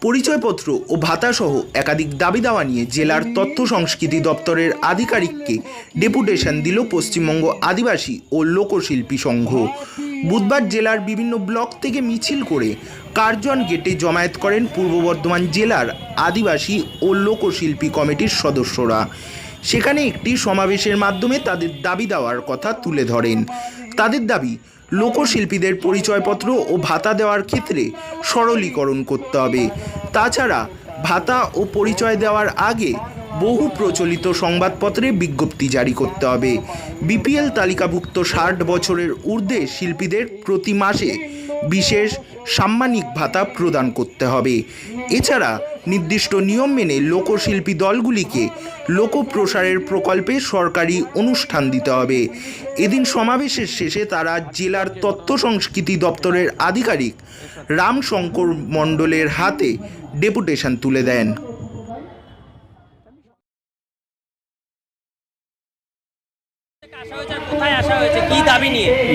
পরিচয়পত্র ও ভাতাসহ একাধিক দাবি দাওয়া নিয়ে জেলার তথ্য সংস্কৃতি দপ্তরের আধিকারিককে ডেপুটেশন দিল পশ্চিমবঙ্গ আদিবাসী ও লোকশিল্পী সংঘ। বুধবার জেলার বিভিন্ন ব্লক থেকে মিছিল করে কার্জন গেটে জমায়েত করেন পূর্ব বর্ধমান জেলার আদিবাসী ও লোকশিল্পী কমিটির সদস্যরা। সেখানে একটি সমাবেশের মাধ্যমে তাদের দাবি দেওয়ার কথা তুলে ধরেন। তাদের দাবি লোকশিল্পীদের পরিচয়পত্র ও ভাতা দেওয়ার ক্ষেত্রে সরলীকরণ করতে হবে। তাছাড়া ভাতা ও পরিচয় দেওয়ার আগে বহু প্রচলিত সংবাদপত্রে বিজ্ঞপ্তি জারি করতে হবে। বিপিএল তালিকাভুক্ত ষাট বছরের ঊর্ধ্বে শিল্পীদের প্রতি মাসে বিশেষ সাম্মানিক ভাতা প্রদান করতে হবে। এছাড়া নির্দিষ্ট নিয়ম মেনে লোকশিল্পী দলগুলিকে লোকপ্রসারের প্রকল্পে সরকারি অনুষ্ঠান দিতে হবে। এদিন সমাবেশের শেষে তারা জেলার তথ্য সংস্কৃতি দপ্তরের আধিকারিক রামশঙ্কর মণ্ডলের হাতে ডেপুটেশন তুলে দেন। হয়েছে কি দাবি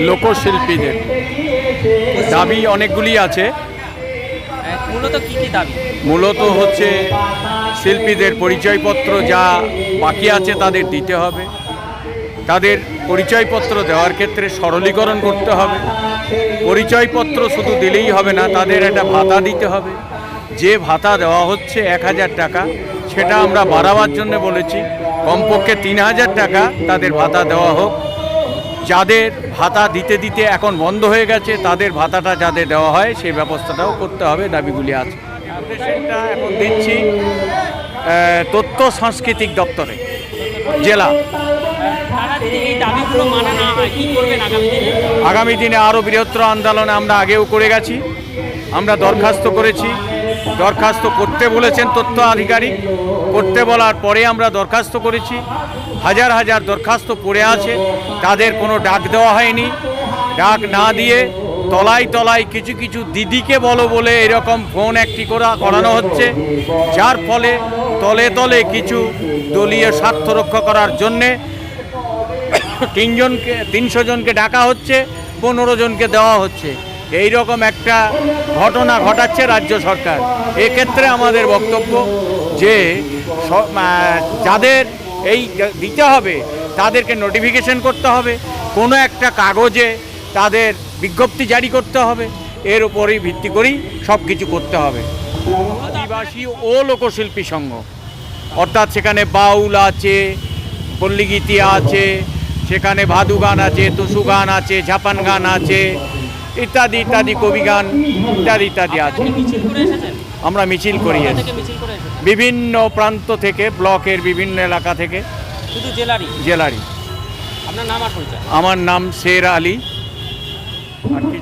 লোকশিল্পীদের। দাবি অনেকগুলি আছে। মূলত হচ্ছে শিল্পীদের পরিচয়পত্র যা বাকি আছে তাদের দিতে হবে। তাদের পরিচয়পত্র দেওয়ার ক্ষেত্রে সরলীকরণ করতে হবে। পরিচয়পত্র শুধু দিলেই হবে না, তাদের একটা ভাতা দিতে হবে। যে ভাতা দেওয়া হচ্ছে এক হাজার টাকা, সেটা আমরা বাড়াবার জন্য বলেছি। কমপক্ষে তিন হাজার টাকা তাদের ভাতা দেওয়া হোক। যাদের ভাতা দিতে দিতে এখন বন্ধ হয়ে গেছে, তাদের ভাতাটা যাদের দেওয়া হয়, সেই ব্যবস্থাটাও করতে হবে দাবিগুলি আছে সেটা এখন দিচ্ছি তথ্য সাংস্কৃতিক দপ্তরে, জেলা। আগামী দিনে আরও বৃহত্তর আন্দোলনে আমরা আগেও করে গেছি, আমরা দরখাস্ত করেছি। দরখাস্ত করতে বলেছেন তথ্য আধিকারিক। করতে বলার পরে আমরা দরখাস্ত করেছি। হাজার হাজার দরখাস্ত পড়ে আছে। তাদের কোনো ডাক দেওয়া হয়নি। ডাক না দিয়ে তলায় তলায় কিছু কিছু দিদিকে বলো বলে এরকম ফোন একটি করা করানো হচ্ছে। যার ফলে তলে তলে কিছু দলীয় স্বার্থ রক্ষা করার জন্যে তিনজনকে, তিনশো জনকে ডাকা হচ্ছে, পনেরো জনকে দেওয়া হচ্ছে। এই রকম একটা ঘটনা ঘটাচ্ছে রাজ্য সরকার। এক্ষেত্রে আমাদের বক্তব্য যে যাদের এই দিতে হবে, তাদেরকে নোটিফিকেশন করতে হবে, কোনো একটা কাগজে তাদের বিজ্ঞপ্তি জারি করতে হবে, এর উপরেই ভিত্তি করেই সব কিছু করতে হবে। আদিবাসী ও লোকশিল্পী সংঘ, অর্থাৎ সেখানে বাউল আছে, পল্লীগীতি আছে, সেখানে ভাদু গান আছে টুসু গান আছে ঝাপান গান আছে ইত্যাদি ইত্যাদি কবি গান ইত্যাদি ইত্যাদি আছে। আমরা মিছিল করে বিভিন্ন প্রান্ত থেকে ব্লকের বিভিন্ন এলাকা থেকে। জেলারি আমার নাম শের আলী। আর কি